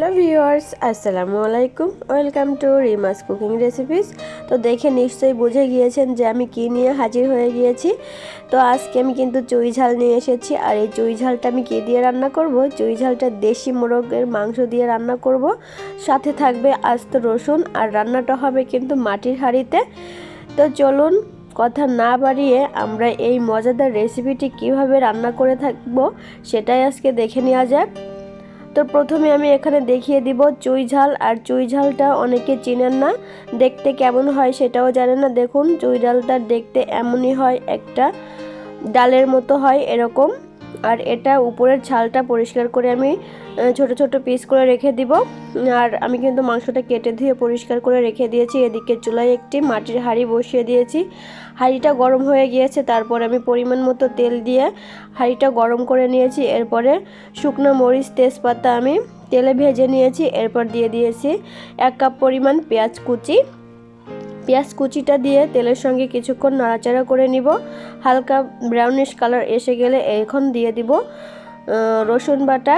Hello viewers, আসসালামু আলাইকুম। Welcome to Rimas cooking recipes. তো দেখে নিশ্চয়ই বুঝে গিয়েছেন যে আমি কী নিয়ে হাজির হয়ে গিয়েছি। তো আজকে আমি কিন্তু চুই ঝাল নিয়ে এসেছি। আর এই চুই ঝালটা আমি কী দিয়ে রান্না করব? চুই ঝালটা দেশি মোরগের মাংস দিয়ে রান্না করব। সাথে থাকবে আস্ত রসুন আর রান্নাটা হবে কিন্তু মাটির হাঁড়িতে। তো চলুন, কথা না বাড়িয়ে আমরা এই মজাদার রেসিপিটি কীভাবে রান্না করে থাকব, সেটাই আজকে দেখে নেওয়া যাক। তো প্রথমে আমি এখানে দেখিয়ে দিব চুই ঝাল, আর চুই ঝালটা অনেকে চিনেন না। দেখতে কেমন হয় সেটাও জানে না। দেখুন, চুই ডালটা দেখতে এমনই হয়, একটা ডালের মতো হয়, এরকম। আর এটা উপরের ছালটা পরিষ্কার করে আমি ছোট ছোট পিস করে রেখে দিব। আর আমি কিন্তু মাংসটা কেটে ধুয়ে পরিষ্কার করে রেখে দিয়েছি। এদিকে চুলায় একটি মাটির হাঁড়ি বসিয়ে দিয়েছি। হাঁড়িটা গরম হয়ে গিয়েছে, তারপর আমি পরিমাণ মতো তেল দিয়ে হাঁড়িটা গরম করে নিয়েছি। এরপরে শুকনো মরিচ, তেজপাতা আমি তেলে ভেজে নিয়েছি। এরপর দিয়ে দিয়েছি এক কাপ পরিমাণ পেঁয়াজ কুচি। পেঁয়াজ কুচিটা দিয়ে তেলের সঙ্গে কিছুক্ষণ নাড়াচাড়া করে নিব। হালকা ব্রাউনিশ কালার এসে গেলে এখন দিয়ে দিব রসুন বাটা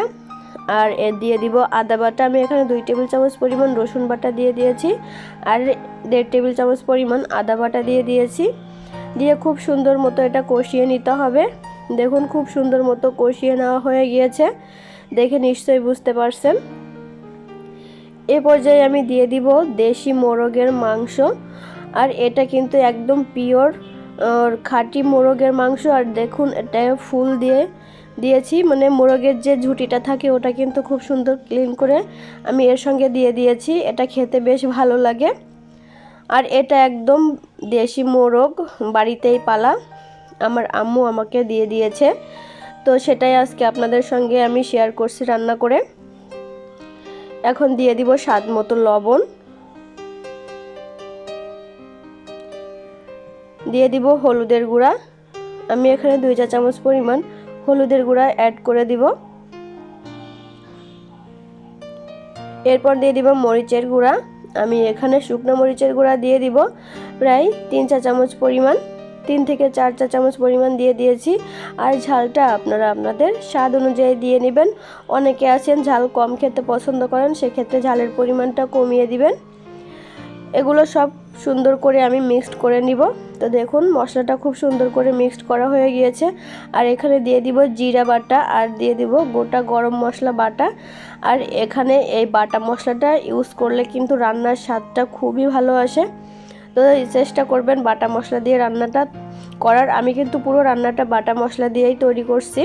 আর দিয়ে দিব আদা বাটা। আমি এখানে দুই টেবিল চামচ পরিমাণ রসুন বাটা দিয়ে দিয়েছি আর দেড় টেবিল চামচ পরিমাণ আদা বাটা দিয়ে দিয়েছি। দিয়ে খুব সুন্দর মতো এটা কষিয়ে নিতে হবে। দেখুন খুব সুন্দর মতো কষিয়ে নেওয়া হয়ে গিয়েছে। দেখে নিশ্চয়ই বুঝতে পারছেন। এ পর্যায়ে আমি দিয়ে দিব দেশি মোরগের মাংস। আর এটা কিন্তু একদম পিওর খাঁটি মোরগের মাংস। আর দেখুন, এটা ফুল দিয়ে দিয়েছি। মানে মোরগের যে ঝুটিটা থাকে, ওটা কিন্তু খুব সুন্দর ক্লিন করে আমি এর সঙ্গে দিয়ে দিয়েছি। এটা খেতে বেশ ভালো লাগে। আর এটা একদম দেশি মোরগ, বাড়িতেই পালা। আমার আম্মু আমাকে দিয়ে দিয়েছে। তো সেটাই আজকে আপনাদের সঙ্গে আমি শেয়ার করছি রান্না করে। এখন দিয়ে দিব স্বাদ মতো লবণ। দিয়ে দিব হলুদের গুঁড়া। আমি এখানে দুই চা চামচ পরিমাণ হলুদের গুঁড়া অ্যাড করে দিব। এরপর দিয়ে দিব মরিচের গুঁড়া। আমি এখানে শুকনো মরিচের গুঁড়া দিয়ে দিব, প্রায় তিন চা চামচ পরিমাণ। তিন থেকে চার চা চামচ পরিমাণ দিয়ে দিয়েছি। আর ঝালটা আপনারা আপনাদের স্বাদ অনুযায়ী দিয়ে নেবেন। অনেকে আছেন ঝাল কম খেতে পছন্দ করেন, সেক্ষেত্রে ঝালের পরিমাণটা কমিয়ে দিবেন। এগুলো সব সুন্দর করে আমি মিক্সড করে নিব। তো দেখুন, মশলাটা খুব সুন্দর করে মিক্সড করা হয়ে গিয়েছে। আর এখানে দিয়ে দিব জিরা বাটা আর দিয়ে দিব গোটা গরম মশলা বাটা। আর এখানে এই বাটা মশলাটা ইউজ করলে কিন্তু রান্নার স্বাদটা খুবই ভালো আসে। তো চেষ্টা করবেন বাটা মশলা দিয়ে রান্নাটা করার। আমি কিন্তু পুরো রান্নাটা বাটা মশলা দিয়েই তৈরি করছি।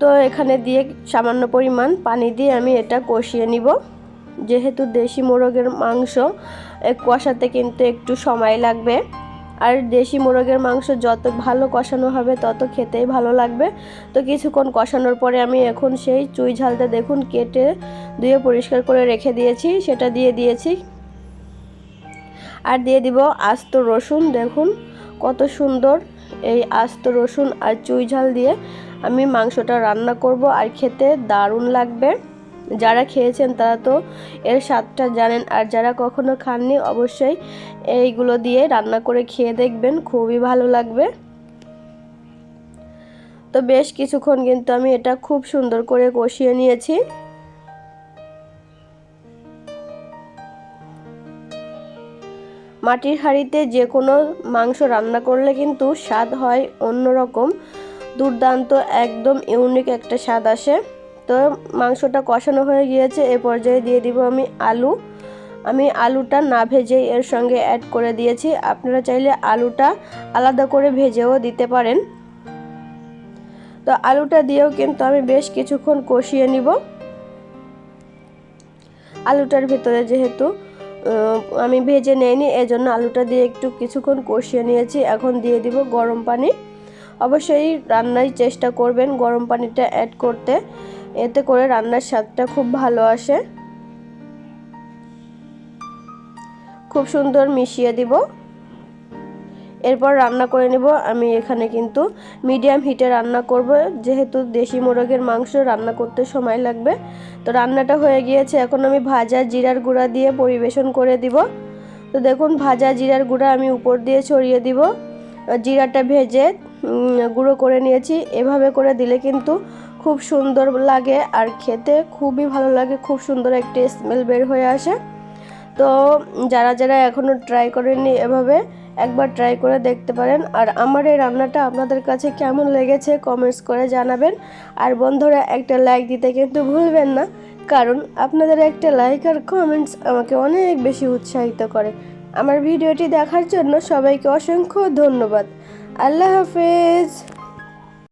তো এখানে দিয়ে সামান্য পরিমাণ পানি দিয়ে আমি এটা কষিয়ে নিব। যেহেতু দেশি মোরগের মাংস কষাতে কিন্তু একটু সময় লাগবে। আর দেশি মোরগের মাংস যত ভালো কষানো হবে, তত খেতেই ভালো লাগবে। তো কিছুক্ষণ কষানোর পরে আমি এখন সেই চুই ঝালটা দেখুন, কেটে ধুয়ে পরিষ্কার করে রেখে দিয়েছি। সেটা দিয়ে দিয়েছি। আর দিয়ে দিব আস্ত রসুন, দেখুন কত সুন্দর। এই আস্ত রসুন আর চুই ঝাল দিয়ে আমি মাংসটা রান্না করব আর খেতে দারুণ লাগবে। যারা খেয়েছেন তারা তো এর স্বাদটা জানেন, আর যারা কখনো খাননি অবশ্যই এইগুলো দিয়ে রান্না করে খেয়ে দেখবেন, খুবই ভালো লাগবে। তো বেশ কিছুক্ষণ কিন্তু আমি এটা খুব সুন্দর করে কষিয়ে নিয়েছি। মাটির হাঁড়িতে যে কোনো মাংস রান্না করলে কিন্তু স্বাদ হয় অন্যরকম। দুর্দান্ত, একদম ইউনিক একটা স্বাদ আসে। তো মাংসটা কষানো হয়ে গিয়েছে, এ পর্যায়ে দিয়ে দিব আমি আলু। আমি আলুটা না ভেজেই এর সঙ্গে অ্যাড করে দিয়েছি। আপনারা চাইলে আলুটা আলাদা করে ভেজেও দিতে পারেন। তো আলুটা দিয়েও কিন্তু আমি বেশ কিছুক্ষণ কষিয়ে নিব। আলুটার ভিতরে যেহেতু আমি ভেজে নেইনি, এজন্য আলুটা দিয়ে একটু কিছুক্ষণ কষিয়ে নিয়েছি। এখন দিয়ে দিব গরম পানি। অবশ্যই রান্নায় চেষ্টা করবেন গরম পানিটা অ্যাড করতে। এতে করে রান্নার স্বাদটা খুব ভালো আসে। খুব সুন্দর মিশিয়ে দিব। এরপর রান্না করে নেব। আমি এখানে কিন্তু মিডিয়াম হিটে রান্না করব। যেহেতু দেশি মোরগের মাংস রান্না করতে সময় লাগবে। তো রান্নাটা হয়ে গিয়েছে। এখন আমি ভাজা জিরার গুঁড়া দিয়ে পরিবেশন করে দিব। তো দেখুন, ভাজা জিরার গুঁড়া আমি উপর দিয়ে ছড়িয়ে দিব। জিরাটা ভেজে গুঁড়ো করে নিয়েছি। এভাবে করে দিলে কিন্তু খুব সুন্দর লাগে। আর খেতে খুবই ভালো লাগে। খুব সুন্দর একটি স্মেল বের হয়ে আসে। তো যারা যারা এখনও ট্রাই করেননি এভাবে একবার ট্রাই করে দেখতে পারেন। আর আমার এই রান্নাটা আপনাদের কাছে কেমন লেগেছে কমেন্টস করে জানাবেন। আর বন্ধুরা, একটা লাইক দিতে কিন্তু ভুলবেন না, কারণ আপনাদের একটা লাইক আর কমেন্টস আমাকে অনেক বেশি উৎসাহিত করে। আমার ভিডিওটি দেখার জন্য সবাইকে অসংখ্য ধন্যবাদ। আল্লাহ হাফেজ।